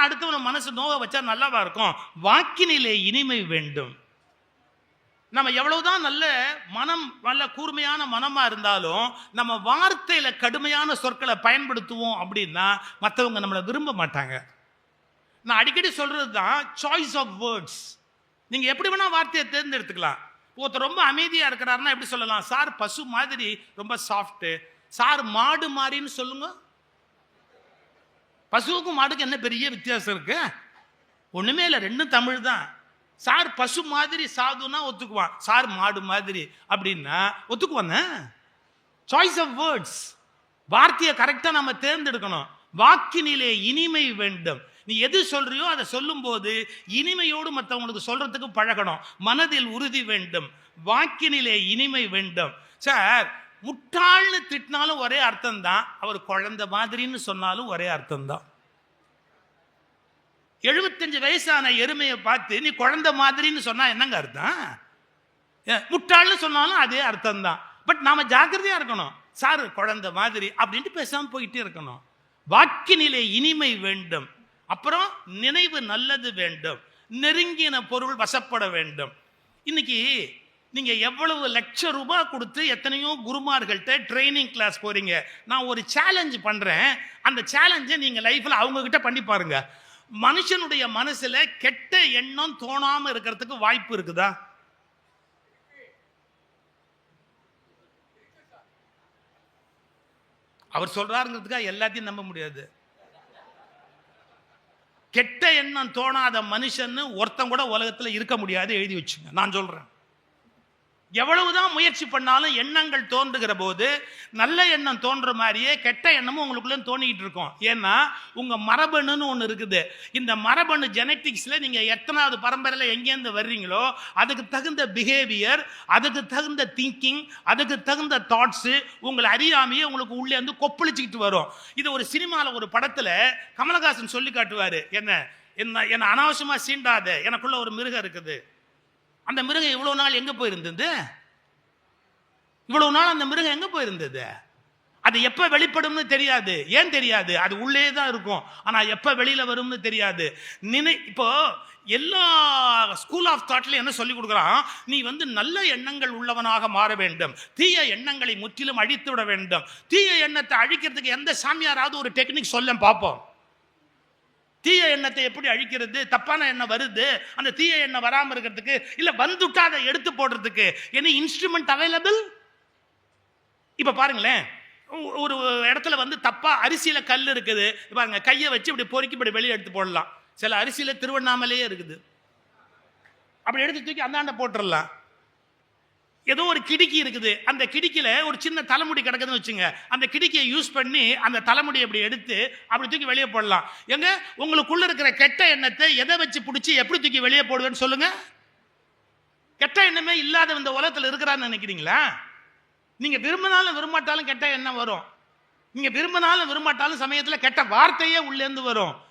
என்ன அடுத்தவன மனசு நோவ வச்சா நல்லாவா இருக்கும்? வாக்கினிலே இனிமை வேண்டும். நம்ம எவ்வளவுதான் நல்ல மனம் நல்ல கூர்மையான மனமா இருந்தாலும் நம்ம வார்த்தையில கடுமையான சொற்களை பயன்படுத்துவோம் அப்படின்னா மற்றவங்க நம்மளை விரும்ப மாட்டாங்க. நான் அடிக்கடி சொல்றது தான் சாய்ஸ் ஆஃப் வேர்ட்ஸ் நீங்க எப்படி வேணா வார்த்தையை தேர்ந்தெடுத்துக்கலாம். ஒருத்தர் ரொம்ப அமைதியா இருக்கிறாருன்னா எப்படி சொல்லலாம்? சார் பசு மாதிரி ரொம்ப சாஃப்ட்டு சார் மாடு மாதிரின்னு சொல்லுங்க. பசுவுக்கும் மாடுக்கும் என்ன பெரிய வித்தியாசம் இருக்கு? ஒண்ணுமே இல்லை ரெண்டும் தமிழ் தான் சார் பசு மாதிரி சாதுன்னா ஒத்துக்குவான். சார் மாடு மாதிரி அப்படின்னா ஒத்துக்குவானே? சாய்ஸ் ஆஃப் வேர்ட்ஸ் வார்த்தையை கரெக்டாக நம்ம தேர்ந்தெடுக்கணும். வாக்கினிலே இனிமை வேண்டும். நீ எது சொல்றியோ அதை சொல்லும்போது இனிமையோடு மற்றவங்களுக்கு சொல்றதுக்கு பழகணும். மனதில் உறுதி வேண்டும். வாக்கினிலே இனிமை வேண்டும். சார் முட்டாள்னு திட்டினாலும் ஒரே அர்த்தம் தான் அவர் குழந்தை மாதிரின்னு சொன்னாலும் ஒரே அர்த்தம் தான் எழுபத்தஞ்சு வயசான எருமையை பார்த்து நீ குழந்தை மாதிரின்னு சொன்னா என்னங்க அர்த்தம்? முட்டாள்னு சொன்னாலும் அதே அர்த்தம் தான் பட் நாம ஜாக்கிரதையா இருக்கணும். சார் குழந்தை மாதிரி அப்படின்ட்டு பேசாம போயிட்டே இருக்கணும். வாக்கினிலே இனிமை வேண்டும். அப்புறம் நினைவு நல்லது வேண்டும். நெருங்கின பொருள் வசப்பட வேண்டும். இன்னைக்கு நீங்கள் எவ்வளவு லட்ச ரூபாய் கொடுத்து எத்தனையோ குருமார்கள்ட்ட ட்ரைனிங் கிளாஸ் போகிறீங்க நான் ஒரு சேலஞ்சு பண்ணுறேன் அந்த சேலஞ்சை நீங்கள் லைஃப்பில் அவங்கக்கிட்ட பண்ணி பாருங்க. மனுஷனுடைய மனசில் கெட்ட எண்ணம் தோணாமல் இருக்கிறதுக்கு வாய்ப்பு இருக்குதா? அவர் சொல்கிறாருங்கிறதுக்காக எல்லாத்தையும் நம்ப முடியாது. கெட்ட எண்ணம் தோணாத மனுஷன்னு ஒருத்தன் கூட உலகத்தில் இருக்க முடியாது எழுதி வச்சுங்க. நான் சொல்கிறேன் எவ்வளவுதான் முயற்சி பண்ணாலும் எண்ணங்கள் தோன்றுகிற போது நல்ல எண்ணம் தோன்ற மாதிரியே கெட்ட எண்ணமும் உங்களுக்குள்ள தோணிக்கிட்டு இருக்கும். ஏன்னா உங்க மரபணுன்னு ஒன்று இருக்குது. இந்த மரபணு ஜெனட்டிக்ஸ்ல நீங்க எத்தனாவது பரம்பரையில் எங்கேருந்து வர்றீங்களோ அதுக்கு தகுந்த பிஹேவியர் அதுக்கு தகுந்த திங்கிங் அதுக்கு தகுந்த தாட்ஸு உங்களை அறியாமையே உங்களுக்கு உள்ளே வந்து கொப்பளிச்சுக்கிட்டு வரும். இது ஒரு சினிமாவில் ஒரு படத்தில் கமலஹாசன் சொல்லி காட்டுவார். என்ன? என்ன என்னை அனாவசியமா சீண்டாத எனக்குள்ள ஒரு மிருகம் இருக்குது. அந்த மிருகம் இவ்வளோ நாள் எங்கே போயிருந்தது? இவ்வளோ நாள் அந்த மிருகம் எங்கே போயிருந்தது? அது எப்போ வெளிப்படும்னு தெரியாது. ஏன் தெரியாது? அது உள்ளே தான் இருக்கும். ஆனால் எப்போ வெளியில் வரும்னு தெரியாது. நினை இப்போ எல்லா ஸ்கூல் ஆஃப் தாட்லையும் என்ன சொல்லி கொடுக்குறான்? நீ வந்து நல்ல எண்ணங்கள் உள்ளவனாக மாற வேண்டும். தீய எண்ணங்களை முற்றிலும் அழித்து விட வேண்டும். தீய எண்ணத்தை அழிக்கிறதுக்கு எந்த சாமியாராவது ஒரு டெக்னிக் சொல்ல பார்ப்போம். தீய எண்ணத்தை எப்படி அழிக்கிறது? தப்பான எண்ணம் வருது. அந்த தீய எண்ணம் வராமல் இருக்கிறதுக்கு இல்லை வந்துட்டா அதை எடுத்து போடுறதுக்கு என்ன இன்ஸ்ட்ருமெண்ட் அவைலபிள் இப்போ பாருங்களேன். ஒரு இடத்துல வந்து தப்பாக அரிசியில் கல் இருக்குது. பாருங்க கையை வச்சு இப்படி பொறுக்கி இப்படி வெளியே எடுத்து போடலாம். சில அரிசியில் திருவண்ணாமலையே இருக்குது. அப்படி எடுத்து தூக்கி அந்தாண்ட போட்டுடலாம் ஏதோ ஒரு கிடுக்கி இருக்குது. அந்த கிடுக்கில ஒரு சின்ன தலைமுடி கிடக்குதுன்னு வச்சுங்க. அந்த கிடுக்கியை யூஸ் பண்ணி அந்த தலைமுடியை அப்படி எடுத்து அப்படி தூக்கி வெளியே போடலாம். எங்க? உங்களுக்குள்ள இருக்கிற கெட்ட எண்ணத்தை எதை வச்சு பிடிச்சி எப்படி தூக்கி வெளியே போடுவேன்னு சொல்லுங்க. கெட்ட எண்ணமே இல்லாத இந்த உலகத்தில் இருக்கிறான்னு நினைக்கிறீங்களா? நீங்க விரும்பினாலும் விரும்பாட்டாலும் கெட்ட எண்ணம் வரும். நீங்க விரும்பினாலும் விரும்பாட்டாலும் சமயத்தில் கெட்ட வார்த்தையே உள்ளேந்து வரும்.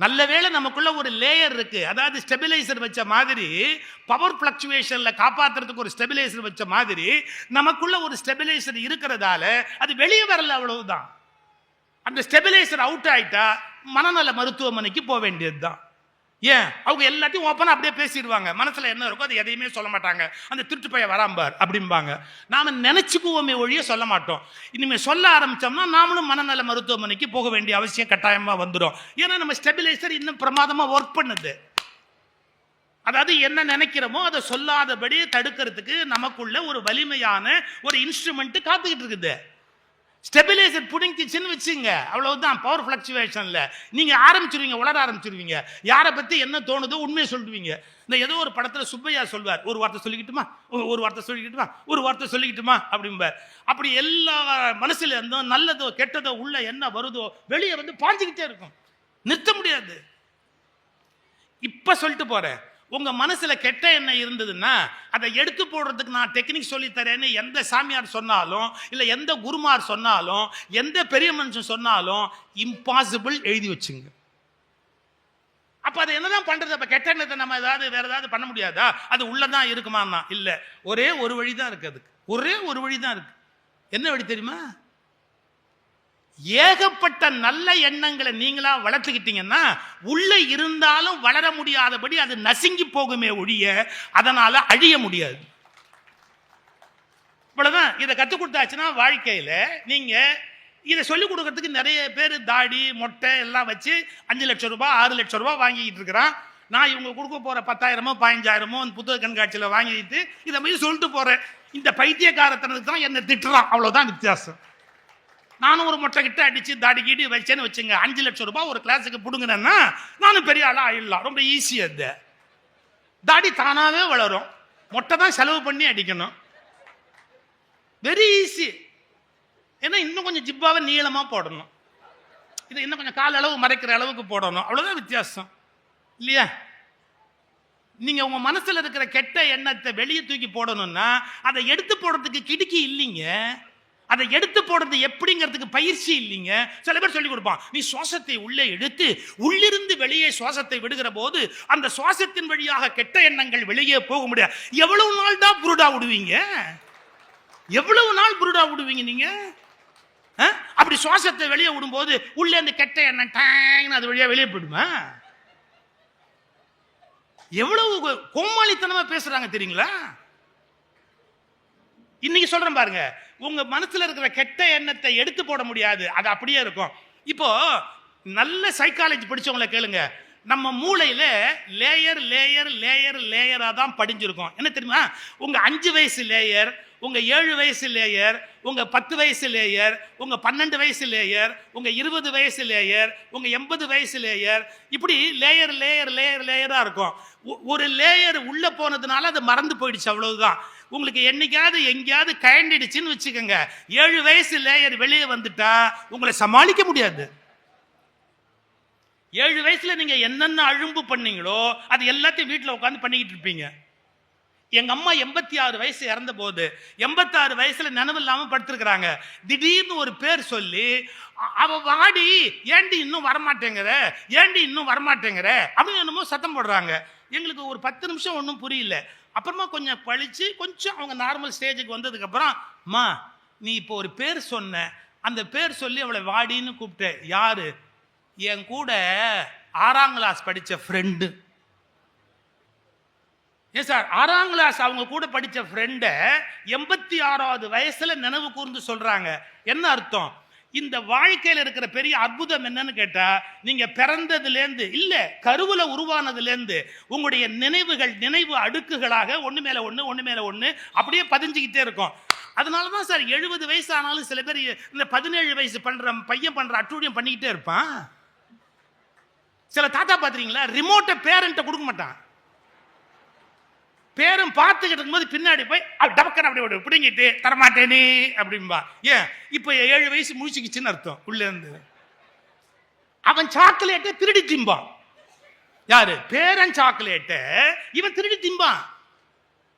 நல்ல வேளை நமக்குள்ள ஒரு லேயர் இருக்கு. அதாவது ஸ்டெபிலைசர் வச்ச மாதிரி பவர் பிளக்சுவேஷன்ல காப்பாத்துறதுக்கு ஒரு ஸ்டெபிலைசர் வச்ச மாதிரி நமக்குள்ள ஒரு ஸ்டெபிலைசர் இருக்கிறதால அது வெளியே வரல அவ்வளவுதான். அந்த ஸ்டெபிலைசர் அவுட் ஆயிட்டா மனநல மருத்துவமனைக்கு போக வேண்டியது தான் ஏன்? அவங்க எல்லாத்தையும் ஓப்பனாக அப்படியே பேசிடுவாங்க. மனசில் என்ன இருக்கோ அது எதையுமே சொல்ல மாட்டாங்க. அந்த திருட்டு பைய வராம்பார் அப்படிம்பாங்க. நாம் நினச்சிக்குவோமே ஒழிய சொல்ல மாட்டோம். இனிமேல் சொல்ல ஆரம்பிச்சோம்னா நாமளும் மனநல மருத்துவமனைக்கு போக வேண்டிய அவசியம் கட்டாயமாக வந்துடும் ஏன்னா நம்ம ஸ்டெபிலைசர் இன்னும் பிரமாதமாக ஒர்க் பண்ணுது. அதாவது என்ன நினைக்கிறோமோ அதை சொல்லாதபடி தடுக்கிறதுக்கு நமக்குள்ள ஒரு வலிமையான ஒரு இன்ஸ்ட்ருமெண்ட்டு காத்துக்கிட்டு இருக்குது. ஸ்டெபிலைசர் புடுங்கிச்சுன்னு வச்சுங்க. அவ்வளவுதான் பவர் ஃப்ளக்சுவேஷன்ல நீங்கள் ஆரம்பிச்சிருவீங்க உளர ஆரம்பிச்சிருவீங்க. யாரை பற்றி என்ன தோணுதோ உண்மையை சொல்லுவீங்க. இந்த ஏதோ ஒரு படத்தில் சுப்பையா சொல்வார் ஒரு வார்த்தை சொல்லிக்கிட்டுமா? ஒரு- வார்த்தை சொல்லிக்கிட்டுமா? ஒரு வார்த்தை சொல்லிக்கிட்டுமா? அப்படிம்பார். அப்படி எல்லா மனசில் இருந்தோ நல்லதோ கெட்டதோ உள்ள என்ன வருதோ வெளியே வந்து பாஞ்சுக்கிட்டே இருக்கும். நிறுத்த முடியாது. இப்போ சொல்லிட்டு போகிறேன் உங்கள் மனசில் கெட்ட எண்ணம் இருந்ததுன்னா அதை எடுத்து போடுறதுக்கு நான் டெக்னிக் சொல்லி தரேன்னு எந்த சாமியார் சொன்னாலும் இல்லை எந்த குருமார் சொன்னாலும் எந்த பெரிய மனுஷன் சொன்னாலும் இம்பாசிபிள் எழுதி வச்சுங்க. அப்போ அதை என்னதான் பண்ணுறது அப்போ கெட்ட எண்ணத்தை நம்ம ஏதாவது வேறு ஏதாவது பண்ண முடியாதா? அது உள்ளே தான் இருக்குமான்னா இல்லை. ஒரே ஒரு வழி தான் இருக்குது அதுக்கு. ஒரே ஒரு வழி தான் இருக்குது என்ன வழி தெரியுமா? ஏகப்பட்ட நல்ல எண்ணங்களை நீங்களா வளர்த்துக்கிட்டீங்கன்னா உள்ளே இருந்தாலும் வளர முடியாதபடி அது நசுங்கி போகுமே ஒழிய அதனால அழிய முடியாது. இவ்வளவுதான். இதை கற்றுக் கொடுத்தாச்சுன்னா வாழ்க்கையில் நீங்கள் இதை சொல்லிக் கொடுக்கறதுக்கு நிறைய பேர் தாடி மொட்டை எல்லாம் வச்சு அஞ்சு லட்சம் ரூபாய் ஆறு லட்சம் ரூபாய் வாங்கிக்கிட்டு இருக்கிறான். நான் இவங்க கொடுக்க போகிற பத்தாயிரமோ பதினஞ்சாயிரமோ அந்த புத்தக கண்காட்சியில் வாங்கிட்டு இதை மாதிரி சொல்லிட்டு போகிறேன் இந்த பைத்தியக்காரத்தனத்துக்கு தான் என்னை திட்டுறான். அவ்வளோதான் வித்தியாசம். நானும் ஒரு மொட்டை கிட்ட அடிச்சு தாடி கீடி வச்சேன்னு வச்சுங்க. அஞ்சு லட்சம் ரூபாய் ஒரு கிளாஸுக்கு பிடுங்கினேன்னா நானும் பெரிய ஆளாக ஆயிடலாம். ரொம்ப ஈஸி அது. தாடி தானாகவே வளரும். மொட்டை தான் செலவு பண்ணி அடிக்கணும். வெரி ஈஸி ஏன்னா இன்னும் கொஞ்சம் ஜிப்பாவை நீளமாக போடணும். இது இன்னும் கொஞ்சம் கால அளவு மறைக்கிற அளவுக்கு போடணும். அவ்வளோதான் வித்தியாசம். இல்லையா? நீங்கள் உங்கள் மனசில் இருக்கிற கெட்ட எண்ணத்தை வெளியே தூக்கி போடணும்னா அதை எடுத்து போடுறதுக்கு கிடுக்கி இல்லைங்க. அதை எடுத்து போடுறது எப்படிங்கிறதுக்கு பயிற்சி இல்லைங்க. சில பேர் சொல்லி கொடுப்பான் நீ சுவாசத்தை உள்ளே எடுத்து உள்ளிருந்து வெளியே சுவாசத்தை விடுகிற போது அந்த சுவாசத்தின் வழியாக கெட்ட எண்ணங்கள் வெளியே போக முடியாது. எவ்வளவு நாள் தான் புருடா விடுவீங்க? எவ்வளவு நாள் புருடா விடுவீங்க நீங்க? ஆ? அப்படி சுவாசத்தை வெளியே விடும்போது உள்ளே அந்த கெட்ட எண்ணம் டேங்னு அது வழியாக வெளியே போயிடுமா? எவ்வளவு கோமாளித்தனமாக கோமாளித்தனமா பேசுறாங்க தெரியுங்களா? இன்னைக்கு சொல்றேன் பாருங்க. உங்க மனசுல இருக்கிற கெட்ட எண்ணத்தை எடுத்து போட முடியாது. அது அப்படியே இருக்கும். இப்போ நல்ல சைக்காலஜி படிச்சவங்கள கேளுங்க. நம்ம மூளையில லேயர் லேயர் லேயர் லேயரா தான் படிஞ்சிருக்கும். என்ன தெரியுமா? உங்க அஞ்சு வயசு லேயர் உங்க ஏழு வயசு லேயர் உங்க பத்து வயசு லேயர் உங்க பன்னெண்டு வயசு லேயர் உங்க இருபது வயசு லேயர் உங்க எண்பது வயசு லேயர் இப்படி லேயர் லேயர் லேயர் லேயரா இருக்கும். ஒ- ஒரு லேயர் உள்ள போனதுனால அது மறந்து போயிடுச்சு அவ்வளவுதான். உங்களுக்கு என்னைக்காவது எங்கேயாவது கயண்டிடுச்சுன்னு வச்சுக்கோங்க. ஏழு வயசு லேயர் வெளியே வந்துட்டா உங்களை சமாளிக்க முடியாது. ஏழு வயசுல நீங்க என்னென்ன அழும்பு பண்ணீங்களோ அது எல்லாத்தையும் வீட்டில் உட்காந்து பண்ணிக்கிட்டு இருப்பீங்க. எங்க அம்மா எண்பத்தி ஆறு வயசு இறந்த போது எண்பத்தாறு வயசுல நினைவு இல்லாம படுத்திருக்கிறாங்க. திடீர்னு ஒரு பேர் சொல்லி அவ வாடி ஏண்டி இன்னும் வரமாட்டேங்கிற? ஏண்டி இன்னும் வரமாட்டேங்கிற? அப்படின்னு என்னமோ சத்தம் போடுறாங்க. எங்களுக்கு ஒரு பத்து நிமிஷம் ஒன்றும் புரியல. அப்புறமா கொஞ்சம் பழிச்சு கொஞ்சம் அவங்க நார்மல் ஸ்டேஜுக்கு வந்ததுக்கப்புறம் மா அம்மா நீ இப்போ ஒரு பேர் சொன்ன. அந்த பேர் சொல்லி அவளை வாடின்னு கூப்பிட்ட யாரு? என் கூட ஆறாம் கிளாஸ் படித்த ஃப்ரெண்டு ஏன் சார் ஆறாம் கிளாஸ் அவங்க கூட படித்த ஃப்ரெண்டை எண்பத்தி ஆறாவது வயசில் நினைவு கூர்ந்து சொல்கிறாங்க என்ன அர்த்தம்? இந்த வாழ்க்கையில் இருக்கிற பெரிய அற்புதம் என்னன்னு கேட்டால் நீங்கள் பிறந்ததுலேருந்து இல்லை கருவில் உருவானதுலேருந்து உங்களுடைய நினைவுகள் நினைவு அடுக்குகளாக ஒன்று மேலே ஒன்று ஒன்று மேலே ஒன்று அப்படியே பதிஞ்சுக்கிட்டே இருக்கும். அதனால தான் சார் எழுபது வயசு ஆனாலும் சில பேர் இந்த பதினேழு வயசு பண்ணுற பையன் பண்ணுற அட்டூழியம் பண்ணிக்கிட்டே இருப்பான். சில தாத்தா பார்த்துறீங்களா ரிமோட்டை பேரண்ட்டை கொடுக்க மாட்டான். பேரும் பார்த்துக்கிட்டு இருக்கும்போது பின்னாடி போய் அப்படி டபக்கன் அப்படி ஒரு பிடுங்கிட்டு தரமாட்டேனே அப்படிம்பா. ஏன்? இப்போ ஏழு வயசு முடிச்சுக்கிச்சுன்னு அர்த்தம் உள்ளேருந்து அவன் சாக்லேட்டை திருடி திம்பான். யாரு? பேரன் சாக்லேட்டை இவன் திருடி திம்பான்.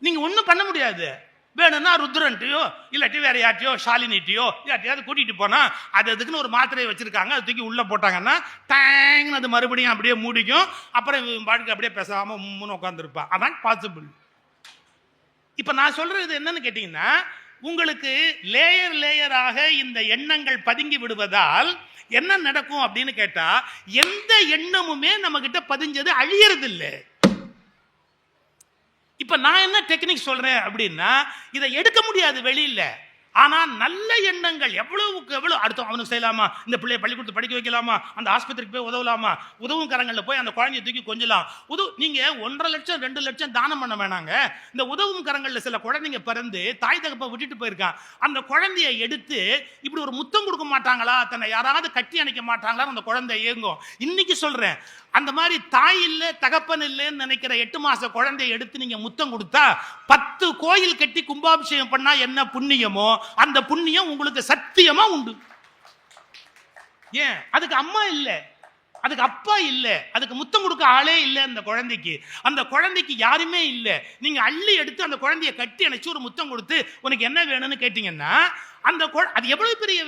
நீங்க ஒன்றும் பண்ண முடியாது. வேணும்னா ருத்ரன்ட்டையோ இல்லாட்டி வேற யார்ட்டையோ ஷாலினிட்டையோ யார்ட்டையாவது கூட்டிட்டு போனா அது அதுக்குன்னு ஒரு மாத்திரையை வச்சிருக்காங்க அது தூக்கி உள்ள போட்டாங்கன்னா டேங்னு அது மறுபடியும் அப்படியே மூடிக்கும். அப்புறம் வாழ்க்கை பாட்டுக்கு அப்படியே பேசாம முன்னு உட்காந்துருப்பான் அதான் பாசிபிள் இப்போ நான் சொல்றது என்னன்னு கேட்டீங்கன்னா உங்களுக்கு லேயர் லேயராக இந்த எண்ணங்கள் பதுங்கி விடுவதால் என்ன நடக்கும் அப்படின்னு கேட்டா எந்த எண்ணமுமே நம்ம கிட்ட பதிஞ்சது அழியறது இல்லை இப்ப நான் என்ன டெக்னிக் சொல்றேன் அப்படின்னா இதை எடுக்க முடியாது வெளியில. ஆனால் நல்ல எண்ணங்கள் எவ்வளவுக்கு எவ்வளோ அடுத்த அவனுக்கு செய்யலாமா? இந்த பிள்ளையை பள்ளிக்கூடத்து படிக்க வைக்கலாமா? அந்த ஆஸ்பத்திரிக்கு போய் உதவலாமா? உதவும் கரங்களில் போய் அந்த குழந்தைய தூக்கி கொஞ்சலாம். உதவு நீங்கள் ஒன்றரை லட்சம் ரெண்டு லட்சம் தானம் பண்ண வேணாங்க. இந்த உதவும் கரங்களில் சில குழந்தைங்க பிறந்து தாய் தகப்பை விட்டுட்டு போயிருக்கான். அந்த குழந்தைய எடுத்து இப்படி ஒரு முத்தம் கொடுக்க மாட்டாங்களா? தன்னை யாராவது கட்டி அணைக்க மாட்டாங்களா? அந்த குழந்தை ஏங்கும். இன்னைக்கு சொல்கிறேன் அந்த மாதிரி தாய் இல்லை தகப்பன் இல்லைன்னு நினைக்கிற எட்டு மாத குழந்தைய எடுத்து நீங்கள் முத்தம் கொடுத்தா பத்து கோயில் கட்டி கும்பாபிஷேகம் பண்ணால் என்ன புண்ணியமோ? அந்த புண்ணியம் உங்களுக்கு சத்தியமா உண்டு. ஏன்? அதுக்கு அம்மா இல்லை. அதுக்கு அப்பா இல்லை. அதுக்கு முத்தம் கொடுக்க ஆளே இல்லை அந்த குழந்தைக்கு. அந்த குழந்தைக்கு யாருமே இல்லை. நீங்க அள்ளி எடுத்து அந்த குழந்தைய கட்டி அணைச்சு ஒரு முத்தம் கொடுத்து உனக்கு என்ன வேணும்னு கேட்டீங்கன்னா அந்த குழ- அது எவ்வளவு பெரிய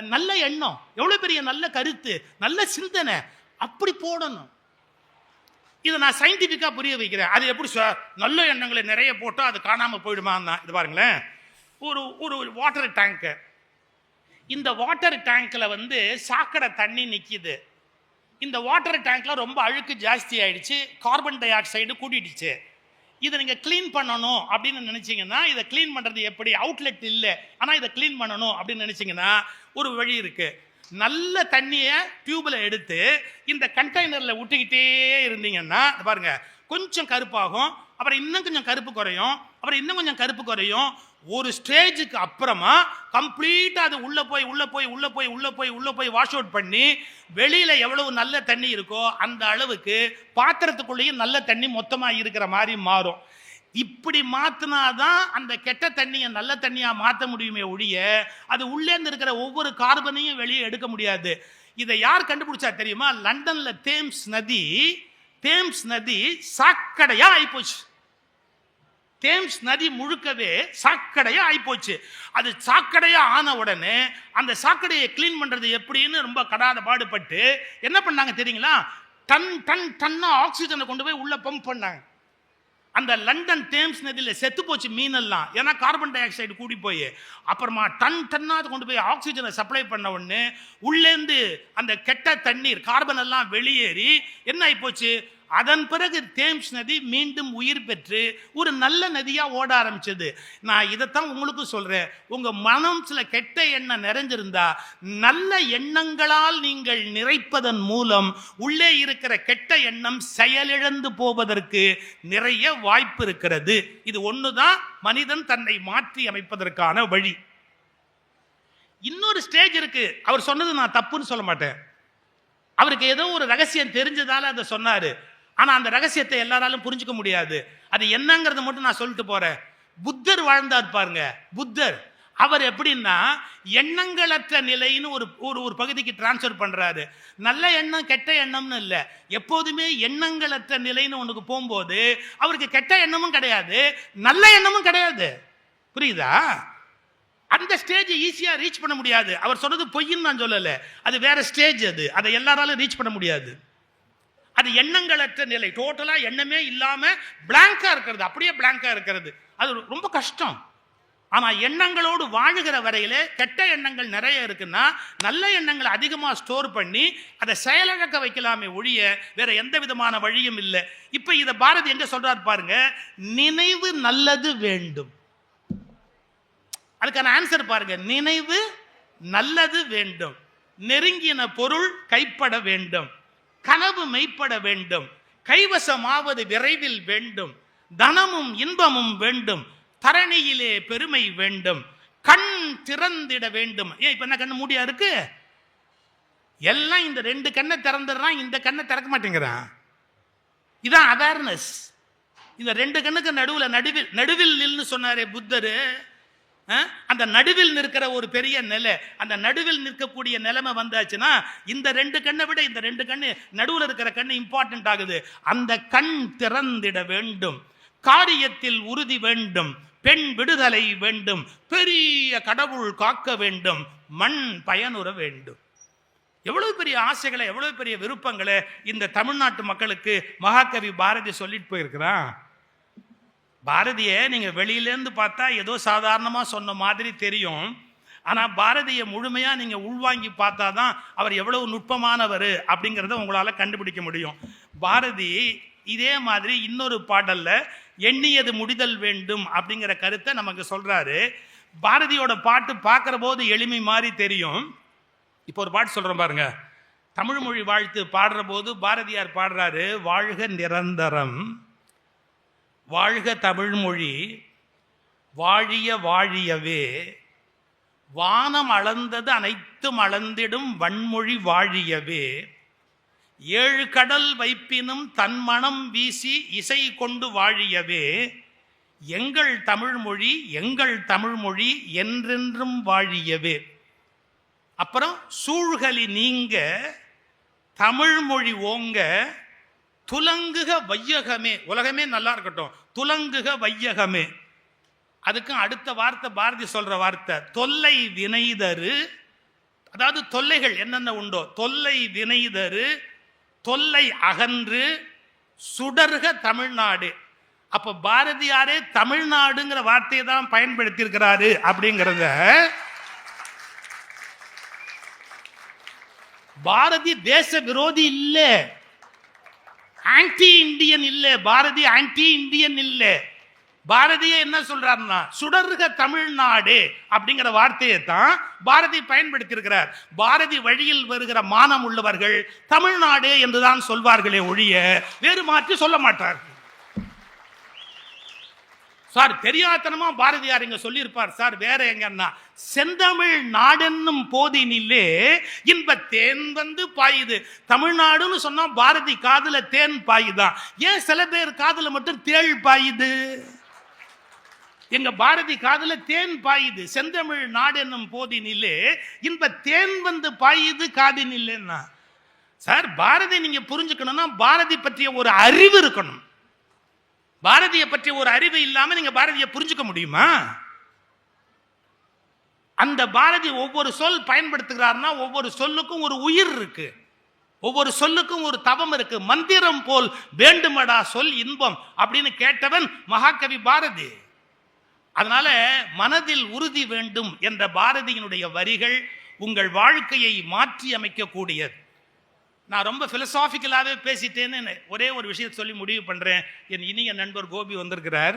நல்ல எண்ணம். எவ்வளவு பெரிய நல்ல கருத்து நல்ல சிந்தனை. அப்படி போடணும். இதை நான் சயின்டிஃபிக்காக புரிய வைக்கிறேன். அது எப்படி சார் நல்ல எண்ணங்களை நிறைய போட்டால் அது காணாமல் போயிடுமா இது பாருங்களேன். ஒரு ஒரு வாட்டர் டேங்க்கு இந்த வாட்டர் டேங்க்கில் வந்து சாக்கடை தண்ணி நிற்கிது இந்த வாட்டர் டேங்க்கில் ரொம்ப அழுக்கு ஜாஸ்தி ஆகிடுச்சு கார்பன் டை ஆக்சைடு கூட்டிடுச்சு இதை நீங்கள் க்ளீன் பண்ணணும் அப்படின்னு நினச்சிங்கன்னா இதை க்ளீன் பண்ணுறது எப்படி? அவுட்லெட் இல்லை. ஆனால் இதை க்ளீன் பண்ணணும் அப்படின்னு நினச்சிங்கன்னா ஒரு வழி இருக்குது நல்ல தண்ணியை டியூபில் எடுத்து இந்த கண்டெய்னரில் விட்டுக்கிட்டே இருந்தீங்கன்னா பாருங்கள் பாருங்க கொஞ்சம் கருப்பாகும். அப்புறம் இன்னும் கொஞ்சம் கருப்பு குறையும். அப்புறம் இன்னும் கொஞ்சம் கருப்பு குறையும். ஒரு ஸ்டேஜுக்கு அப்புறமா கம்ப்ளீட்டாக அது உள்ளே போய் உள்ளே போய் உள்ளே போய் உள்ளே போய் உள்ளே போய் வாஷ் அவுட் பண்ணி வெளியில் எவ்வளவு நல்ல தண்ணி இருக்கோ அந்த அளவுக்கு பாத்திரத்துக்குள்ளேயும் நல்ல தண்ணி மொத்தமாக இருக்கிற மாதிரி மாறும். இப்படி மாற்றினாதான் அந்த கெட்ட தண்ணியை நல்ல தண்ணியாக மாற்ற முடியுமே ஒழிய அது உள்ளேந்து இருக்கிற ஒவ்வொரு கார்பனையும் வெளியே எடுக்க முடியாது. இதை யார் கண்டுபிடிச்சா தெரியுமா? லண்டனில் தேம்ஸ் நதி தேம்ஸ் நதி சாக்கடையாக ஆகிப்போச்சு தேம்ஸ் நதி முழுக்கவே சாக்கடையாக ஆகிப்போச்சு அது சாக்கடையாக ஆன உடனே அந்த சாக்கடையை க்ளீன் பண்ணுறது எப்படின்னு ரொம்ப கடாத பாடுபட்டு என்ன பண்ணாங்க தெரியுங்களா? டன் டன் டன்னாக ஆக்சிஜனை கொண்டு போய் உள்ளே பம்ப் பண்ணாங்க. அந்த லண்டன் தேம்ஸ் நதியில் செத்து போச்சு மீனெல்லாம். ஏன்னா கார்பன் டை ஆக்சைடு கூடி போய். அப்புறமா டன் டன்னா அதை கொண்டு போய் ஆக்சிஜனை சப்ளை பண்ண உடனே உள்ளேருந்து அந்த கெட்ட தண்ணீர் கார்பன் எல்லாம் வெளியேறி என்ன ஆகி போச்சு அதன் பிறகு தேம்ஸ் நதி மீண்டும் உயிர் பெற்று ஒரு நல்ல நதியாக ஓட ஆரம்பிச்சது. நான் இதைத்தான் உங்களுக்கும் சொல்கிறேன் உங்கள் மனம் சில கெட்ட எண்ணம் நிறைஞ்சிருந்தா நல்ல எண்ணங்களால் நீங்கள் நிறைப்பதன் மூலம் உள்ளே இருக்கிற கெட்ட எண்ணம் செயலிழந்து போவதற்கு நிறைய வாய்ப்பு இருக்கிறது. இது ஒன்று தான் மனிதன் தன்னை மாற்றி அமைப்பதற்கான வழி. இன்னொரு ஸ்டேஜ் இருக்கு. அவர் சொன்னது நான் தப்புன்னு சொல்ல மாட்டேன். அவருக்கு ஏதோ ஒரு ரகசியம் தெரிஞ்சதால அதை சொன்னார். ஆனால் அந்த ரகசியத்தை எல்லாராலும் புரிஞ்சுக்க முடியாது. அது என்னங்கிறத மட்டும் நான் சொல்லிட்டு போகிறேன் புத்தர் வாழ்ந்தார் பாருங்க. புத்தர். அவர் எப்படின்னா எண்ணங்களற்ற நிலைன்னு ஒரு ஒரு ஒரு பகுதிக்கு டிரான்ஸ்ஃபர் பண்ணுறாரு நல்ல எண்ணம் கெட்ட எண்ணம்னு இல்லை. எப்போதுமே எண்ணங்களற்ற நிலைன்னு ஒன்றுக்கு போகும்போது அவருக்கு கெட்ட எண்ணமும் கிடையாது நல்ல எண்ணமும் கிடையாது. புரியுதா? அந்த ஸ்டேஜ் ஈஸியாக ரீச் பண்ண முடியாது. அவர் சொன்னது பொய்ன்னு நான் சொல்லலை. அது வேற ஸ்டேஜ் அது. அதை எல்லாராலும் ரீச் பண்ண முடியாது. அது எண்ணங்களற்ற நிலை. டோட்டலாக எண்ணமே இல்லாமல் பிளாங்காக இருக்கிறது. அப்படியே பிளாங்காக இருக்கிறது. அது ரொம்ப கஷ்டம். ஆனால் எண்ணங்களோடு வாழுகிற வரையிலே கெட்ட எண்ணங்கள் நிறைய இருக்குன்னா நல்ல எண்ணங்களை அதிகமாக ஸ்டோர் பண்ணி அதை செயலிழக்க வைக்கலாமே ஒழிய வேற எந்த விதமான வழியும் இல்லை. இப்போ இதை பாரதி எங்கே சொல்கிறார் பாருங்க? நினைவு நல்லது வேண்டும். அதுக்கான ஆன்சர் பாருங்க. நினைவு நல்லது வேண்டும். நெருங்கின பொருள் கைப்பட வேண்டும். கனவு மெய்ப்பட வேண்டும். கைவசமாவது விரைவில் வேண்டும். தனமும் இன்பமும் வேண்டும். தரணியிலே பெருமை வேண்டும். கண் திறந்திட வேண்டும். ஏன் இப்ப என்ன கண்ணு மூடியா இருக்கு? எல்லாம் இந்த ரெண்டு கண்ணை திறந்துடுறான் இந்த கண்ணை திறக்க மாட்டேங்கிறான். இதான் அவேர்னஸ் இந்த ரெண்டு கண்ணுக்கு நடுவில் நடுவில் நடுவில் நில்னு சொன்னாரே புத்தர். அந்த நடுவில் நிற்கிற ஒரு பெரிய நிலை அந்த நடுவில் நிற்கக்கூடிய நிலைமை வந்தாச்சுன்னா இந்த ரெண்டு கண்ணை விட இந்த ரெண்டு கண்ணு நடுவில் இருக்கிற கண்ணு இம்பார்ட்டன்ட் ஆகுது. அந்த கண் திறந்திட வேண்டும். காரியத்தில் உறுதி வேண்டும். பெண் விடுதலை வேண்டும். பெரிய கடவுள் காக்க வேண்டும். மண் பயனுற வேண்டும். எவ்வளவு பெரிய ஆசைகளை எவ்வளவு பெரிய விருப்பங்களை இந்த தமிழ்நாட்டு மக்களுக்கு மகாகவி பாரதி சொல்லிட்டு போயிருக்கிறான். பாரதியை நீங்கள் வெளியிலேருந்து பார்த்தா ஏதோ சாதாரணமாக சொன்ன மாதிரி தெரியும். ஆனால் பாரதியை முழுமையாக நீங்கள் உள்வாங்கி பார்த்தா தான் அவர் எவ்வளவு நுட்பமானவர் அப்படிங்கிறத உங்களால் கண்டுபிடிக்க முடியும். பாரதி இதே மாதிரி இன்னொரு பாடலில் எண்ணியது முடிதல் வேண்டும் அப்படிங்கிற கருத்தை நமக்கு சொல்கிறாரு பாரதியோட பாட்டு பார்க்குற போது எளிமை மாதிரி தெரியும். இப்போ ஒரு பாட்டு சொல்கிறோம் பாருங்க. தமிழ் மொழி வாழ்த்து பாடுற போது பாரதியார் பாடுறாரு வாழ்க நிரந்தரம். வாழ்க தமிழ்மொழி வாழிய வாழியவே. வானம் அளந்தது அனைத்தும் அளந்திடும் வன்மொழி வாழியவே. ஏழு கடல் வைப்பினும் தன் மனம் வீசி இசை கொண்டு வாழியவே. எங்கள் தமிழ்மொழி எங்கள் தமிழ்மொழி என்றென்றும் வாழியவே. அப்புறம் சூழ்கலி நீங்க தமிழ்மொழி ஓங்க துலங்குக வையகமே. உலகமே நல்லா இருக்கட்டும். துலங்குக வையகமே. அதுக்கும் அடுத்த வார்த்தை பாரதி சொல்ற வார்த்தை. தொல்லை வினைதரு. அதாவது தொல்லைகள் என்னென்ன உண்டோ? தொல்லை வினைதரு தொல்லை அகன்று சுடர்க தமிழ்நாடு. அப்போ பாரதியாரே தமிழ்நாடுங்கிற வார்த்தையை தான் பயன்படுத்தியிருக்கிறாரு அப்படிங்கிறத பாரதி தேச விரோதி இல்லை. ஆன்டி இந்தியன் இல்ல பாரதி ஆன்டி இந்தியன் இல்ல. பாரதிய என்ன சொல்றாருன்னா சுடருக தமிழ்நாடு அப்படிங்கிற வார்த்தையை தான் பாரதி பயன்படுத்தி இருக்கிறார் பாரதி வழியில் வருகிற மானம் உள்ளவர்கள் தமிழ்நாடு என்றுதான் சொல்வார்களே ஒழிய வேறு மாற்றி சொல்ல மாட்டார்கள். சார் தெரியாதனமா பாரதியார் இங்க சொல்லியிருப்பார். சார் வேற எங்கன்னா செந்தமிழ் நாடென்னும் போதினிலே இன்ப தேன் வந்து பாயுது. தமிழ்நாடுன்னு சொன்னா பாரதி காதுல தேன் பாயுதான் ஏன் சில பேர் காதுல மட்டும் தேள் பாயுது? எங்க பாரதி காதுல தேன் பாயுது. செந்தமிழ் நாடென்னும் போதினிலே இன்ப தேன் வந்து பாயுது காதினில்லைன்னா சார் பாரதி நீங்க புரிஞ்சுக்கணும்னா பாரதி பற்றிய ஒரு அறிவு இருக்கணும். பாரதியை பற்றிய ஒரு அறிவு இல்லாம நீங்க பாரதியை புரிஞ்சுக்க முடியுமா? அந்த பாரதி ஒவ்வொரு சொல் பயன்படுத்துகிறார்னா ஒவ்வொரு சொல்லுக்கும் ஒரு உயிர் இருக்கு. ஒவ்வொரு சொல்லுக்கும் ஒரு தவம் இருக்கு. மந்திரம் போல் வேண்டுமடா சொல் இன்பம் அப்படின்னு கேட்டவன் மகாகவி பாரதி. அதனால மனதில் உறுதி வேண்டும் என்ற பாரதியினுடைய வரிகள் உங்கள் வாழ்க்கையை மாற்றி அமைக்கக்கூடியது நான் ரொம்ப ஃபிலசாஃபிக்கலாகவே பேசிட்டேன்னு ஒரே ஒரு விஷயத்தை சொல்லி முடிவு பண்ணுறேன் என் இனிய நண்பர் கோபி வந்திருக்கிறார்.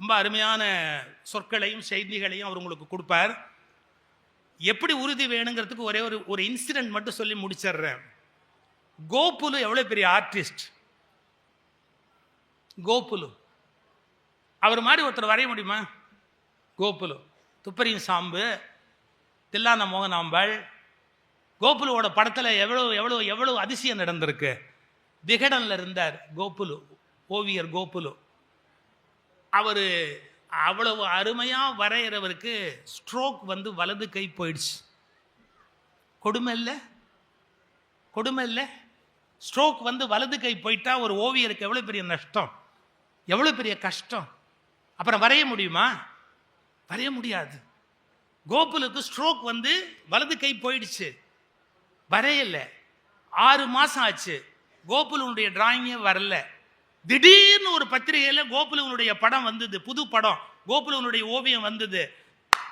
ரொம்ப அருமையான சொற்களையும் செய்திகளையும் அவர் உங்களுக்கு கொடுப்பார். எப்படி உறுதி வேணுங்கிறதுக்கு ஒரே ஒரு ஒரு இன்சிடென்ட் மட்டும் சொல்லி முடிச்சிடுறேன். கோபுலு எவ்வளோ பெரிய ஆர்டிஸ்ட் கோபுலு. அவர் மாதிரி ஒருத்தர் வரைய முடியுமா? கோபுலு. துப்பரியின் சாம்பு தில்லான மோகனாம்பாள் கோகுலுவோட படத்தில் எவ்வளோ எவ்வளோ எவ்வளோ அதிசயம் நடந்திருக்கு? விகடனில் இருந்தார் கோகுலு ஓவியர் கோகுலு அவர் அவ்வளவு அருமையாக வரைகிறவருக்கு ஸ்ட்ரோக் வந்து வலது கை போயிடுச்சு. கொடுமை இல்லை? கொடுமை இல்லை? ஸ்ட்ரோக் வந்து வலது கை போயிட்டா ஒரு ஓவியருக்கு எவ்வளோ பெரிய நஷ்டம்? எவ்வளோ பெரிய கஷ்டம்? அப்புறம் வரைய முடியுமா? வரைய முடியாது. கோகுலுக்கு ஸ்ட்ரோக் வந்து வலது கை போயிடுச்சு. வரையலை. ஆறு மாதம் ஆச்சு. கோகுலனுடைய டிராயிங்கே வரல. திடீர்னு ஒரு பத்திரிகையில் கோகுலனுடைய படம் வந்தது புது படம். கோகுலனுடைய ஓவியம் வந்தது.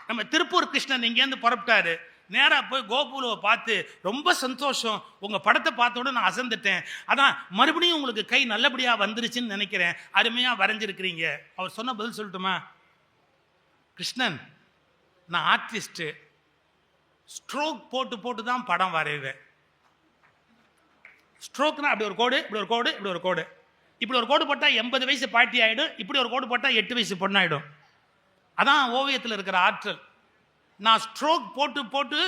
நம்ம திருப்பூர் கிருஷ்ணன் இங்கேருந்து புறப்பட்டாரு. நேராக போய் கோகுலுவை பார்த்து ரொம்ப சந்தோஷம். உங்கள் படத்தை பார்த்தோட நான் அசந்துட்டேன். அதான் மறுபடியும் உங்களுக்கு கை நல்லபடியாக வந்துருச்சுன்னு நினைக்கிறேன். அருமையாக வரைஞ்சிருக்கிறீங்க. அவர் சொன்ன பதில் சொல்லட்டுமா? கிருஷ்ணன் நான் ஆர்டிஸ்ட்டு ஸ்ட்ரோக் போட்டு போட்டு தான் படம் வரைவேன் ஸ்ட்ரோக்னா அப்படி ஒரு கோடு இப்படி ஒரு கோடு இப்படி ஒரு கோடு. இப்படி ஒரு கோடு போட்டால் எண்பது வயசு பாட்டி ஆகிடும் இப்படி ஒரு கோடு போட்டால் எட்டு வயசு பொண்ணாயிடும். அதான் ஓவியத்தில் இருக்கிற ஆற்றல். நான் ஸ்ட்ரோக் போட்டு போட்டு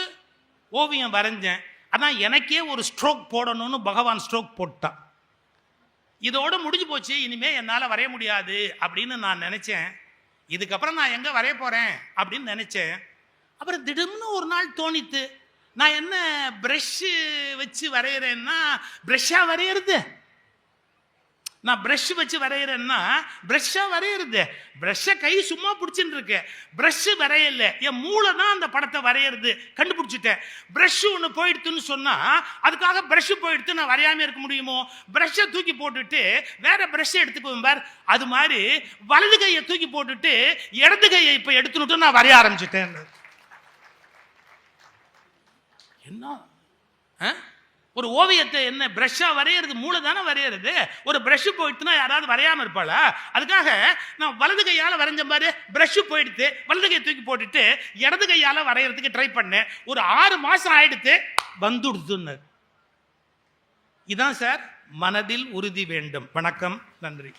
ஓவியம் வரைஞ்சேன். அதான் எனக்கே ஒரு ஸ்ட்ரோக் போடணும்னு பகவான் ஸ்ட்ரோக் போட்டான். இதோடு முடிஞ்சு போச்சு இனிமேல் என்னால் வரைய முடியாது அப்படின்னு நான் நினச்சேன். இதுக்கப்புறம் நான் எங்கே வரைய போகிறேன் அப்படின்னு நினச்சேன். அப்புறம் திடீர்னு ஒரு நாள் தோணித்து நான் என்ன ப்ரெஷ்ஷு வச்சு வரைகிறேன்னா ப்ரெஷ்ஷாக வரைகிறது நான் ப்ரஷ் வச்சு வரைகிறேன்னா ப்ரஷ்ஷாக வரைகிறது ப்ரஷ்ஷை கை சும்மா பிடிச்சின்னு இருக்கு ப்ரஷ்ஷு வரையல. என் மூளை தான் அந்த படத்தை வரைகிறது கண்டுபிடிச்சிட்டேன். ப்ரஷ்ஷு ஒன்று போயிடுத்துன்னு சொன்னால் அதுக்காக ப்ரஷ்ஷு போயிடுத்து நான் வரையாமல் இருக்க முடியுமோ? ப்ரஷ்ஷை தூக்கி போட்டுட்டு வேற ப்ரஷ்ஷை எடுத்துக்குவேன் பார். அது மாதிரி வலது கையை தூக்கி போட்டுட்டு இடது கையை இப்போ எடுத்துனுட்டு நான் வரைய ஆரம்பிச்சிட்டேன். என்ன? ஆ? ஒரு ஓவியத்தை என்ன ப்ரஷ்ஷாக வரைகிறது மூளை தானே வரைகிறது ஒரு ப்ரஷ்ஷு போயிடுச்சுன்னா யாராவது வரையாமல் இருப்பாளா? அதுக்காக நான் வலது கையால் வரைஞ்ச மாதிரி ப்ரஷ்ஷு போயிடுத்து வலது கையை தூக்கி போட்டுட்டு இடது கையால் வரைகிறதுக்கு ட்ரை பண்ணேன். ஒரு ஆறு மாதம் ஆயிடுத்து வந்துடுதுன்னு இதான் சார் மனதில் உறுதி வேண்டும். வணக்கம் நன்றி.